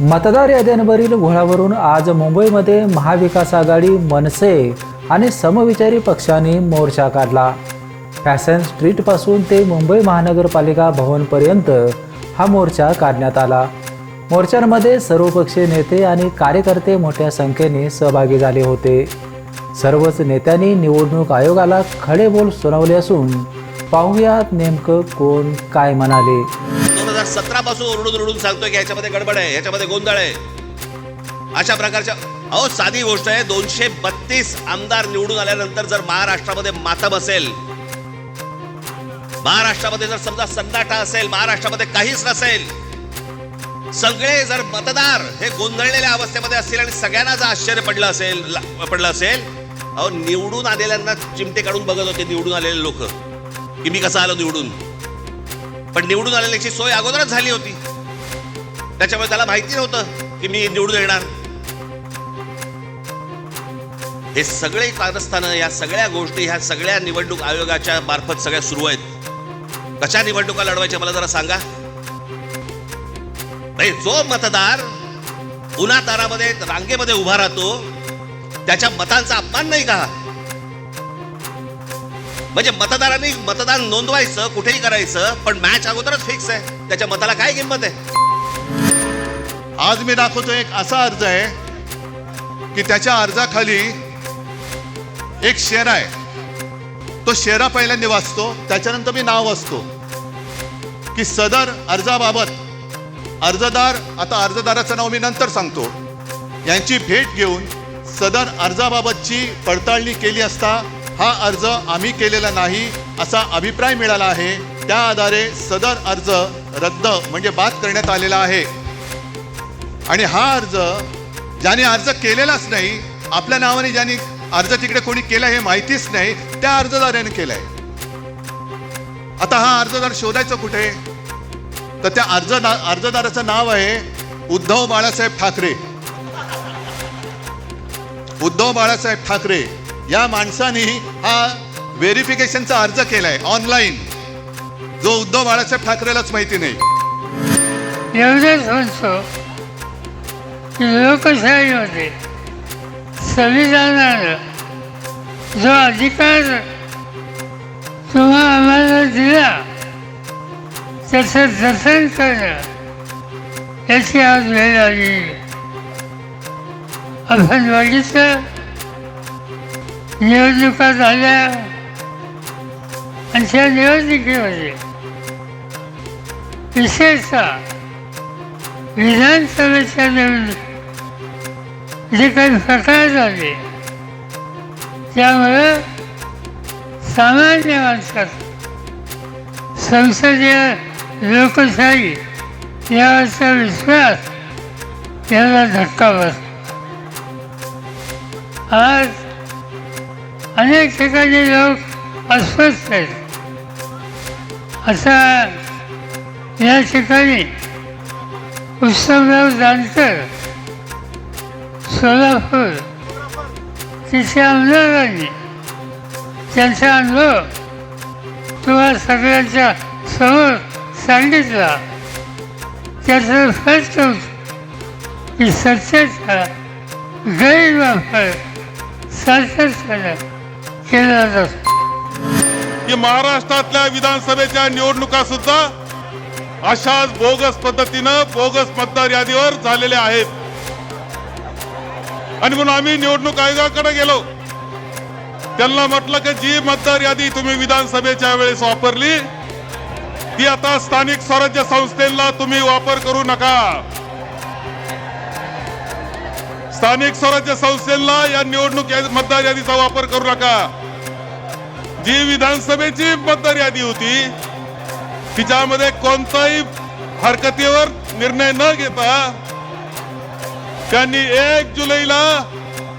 मतदार याद्यांवरील घोळावरून आज मुंबईमध्ये महाविकास आघाडी मनसे आणि समविचारी पक्षांनी मोर्चा काढला. फॅशन स्ट्रीटपासून ते मुंबई महानगरपालिका भवनपर्यंत हा मोर्चा काढण्यात आला. मोर्चांमध्ये सर्वपक्षीय नेते आणि कार्यकर्ते मोठ्या संख्येने सहभागी झाले होते. सर्वच नेत्यांनी निवडणूक आयोगाला खडे बोल सुनावले असून पाहुयात नेमकं कोण काय म्हणाले. सतरा पासून ओरडून ओरडून सांगतोय की ह्याच्यामध्ये गडबड आहे ह्याच्यामध्ये गोंधळ आहे. अशा प्रकारच्या अहो साधी गोष्ट आहे दोनशे बत्तीस आमदार निवडून आल्यानंतर जर महाराष्ट्रामध्ये मातम असेल महाराष्ट्रामध्ये जर समजा सन्नाटा असेल महाराष्ट्रामध्ये काहीच नसेल सगळे जर मतदार हे गोंधळलेल्या अवस्थेमध्ये असतील आणि सगळ्यांना जर आश्चर्य पडलं असेल पडलं असेल अहो निवडून आलेल्यांना चिमटे काढून बघत होते निवडून आलेले लोक की मी कसं आलो निवडून? पण निवडून आलेल्याची सोय अगोदरच झाली होती. त्याच्यामुळे त्याला माहिती नव्हतं की मी निवडून येणार. हे सगळे कारस्थानं या सगळ्या गोष्टी ह्या सगळ्या निवडणूक आयोगाच्या मार्फत सगळ्या सुरू आहेत. कशा निवडणुका लढवायच्या मला जरा सांगा? नाही, जो मतदार उन्हा तारामध्ये रांगेमध्ये उभा राहतो त्याच्या मतांचा अपमान नाही का? म्हणजे मतदारांनी मतदान नोंदवायचं कुठेही करायचं पण मॅच अगोदरच फिक्स आहे. त्याच्या मताला काय किंमत आहे? आज मी दाखवतो एक असा अर्ज आहे की त्याच्या अर्जाखाली एक शेरा आहे. तो शेरा पहिल्यांदा वाचतो त्याच्यानंतर मी नाव वाचतो. की सदर अर्जाबाबत अर्जदार आता अर्जदाराचं नाव मी नंतर सांगतो. यांची भेट घेऊन सदर अर्जाबाबतची पडताळणी केली असता हा अर्ज आम्ही केलेला नाही असा अभिप्राय मिळाला आहे. त्या आधारे सदर अर्ज रद्द म्हणजे बाद करण्यात आलेला आहे. आणि हा अर्ज ज्याने अर्ज केलेलाच नाही आपल्या नावाने ज्याने अर्ज तिकडे कोणी केला हे माहितीच नाही त्या अर्जदाराने केलाय. आता हा अर्जदार शोधायचं कुठे? तर त्या अर्जदार अर्जदाराचं नाव आहे उद्धव बाळासाहेब ठाकरे. उद्धव बाळासाहेब ठाकरे. या माणसाने हा व्हेरिफिकेशनचा अर्ज केलाय ऑनलाईन. जो उद्धव बाळासाहेब ठाकरेलाच माहिती नाही. एवढंच म्हणतो की लोकशाहीमध्ये संविधानानं जो अधिकार तुम्हा आम्हाला दिला त्याचं जतन करणं याची आज वेळ आली. आपण बघितलं निवडणुका झाल्या. आणि त्या निवडणुकीमध्ये विशेषतः विधानसभेच्या निवडणूक जे काही प्रकार झाले त्यामुळं सामान्य माणसात संसदीय लोकशाही यावरचा विश्वास याला धक्का बसला आज अनेक ठिकाणी लोक अस्वस्थ आहेत. असा या ठिकाणी उत्सवराव जानकर सोलापूर तिथे आमदारांनी त्यांचा अनुभव तुम्हा सगळ्यांच्या समोर सांगितला. त्याचं स्पष्ट होतं की सत्याचा गैरवापर झाला. केला जातो की महाराष्ट्रातल्या विधानसभेच्या निवडणुका सुद्धा अशाच बोगस पद्धतीनं बोगस मतदार यादीवर झालेल्या आहेत. आणि म्हणून आम्ही निवडणूक आयोगाकडे गेलो. त्यांना म्हटलं की जी मतदार यादी तुम्ही विधानसभेच्या वेळेस वापरली ती आता स्थानिक स्वराज्य संस्थेला तुम्ही वापर करू नका. स्थानिक स्वराज्य संस्थेला या निवडणूक मतदार यादीचा वापर करू नका. जी विधानसभेची मतदार यादी होती तिच्यामध्ये कोणताही हरकतीवर निर्णय न घेता त्यांनी एक जुलैला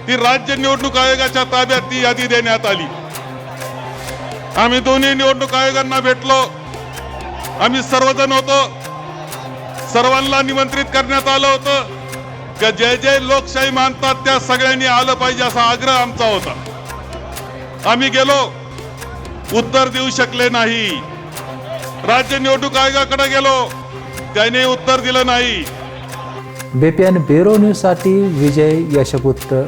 ती राज्य निवडणूक आयोगाच्या ताब्यात ती यादी देण्यात आली. आम्ही दोन्ही निवडणूक आयोगांना भेटलो. आम्ही सर्वजण होतो. सर्वांना निमंत्रित करण्यात आलं होतं. का जे जे लोकशाही मानतात त्या सगळ्यांनी आलं पाहिजे असा आग्रह आमचा होता. आम्ही गेलो उत्तर देऊ शकले नाही. राज्य निवडणूक आयोगाकडे गेलो त्याने उत्तर दिलं नाही. बीपीएन ब्युरो न्यूजसाठी विजय यशपुत्र.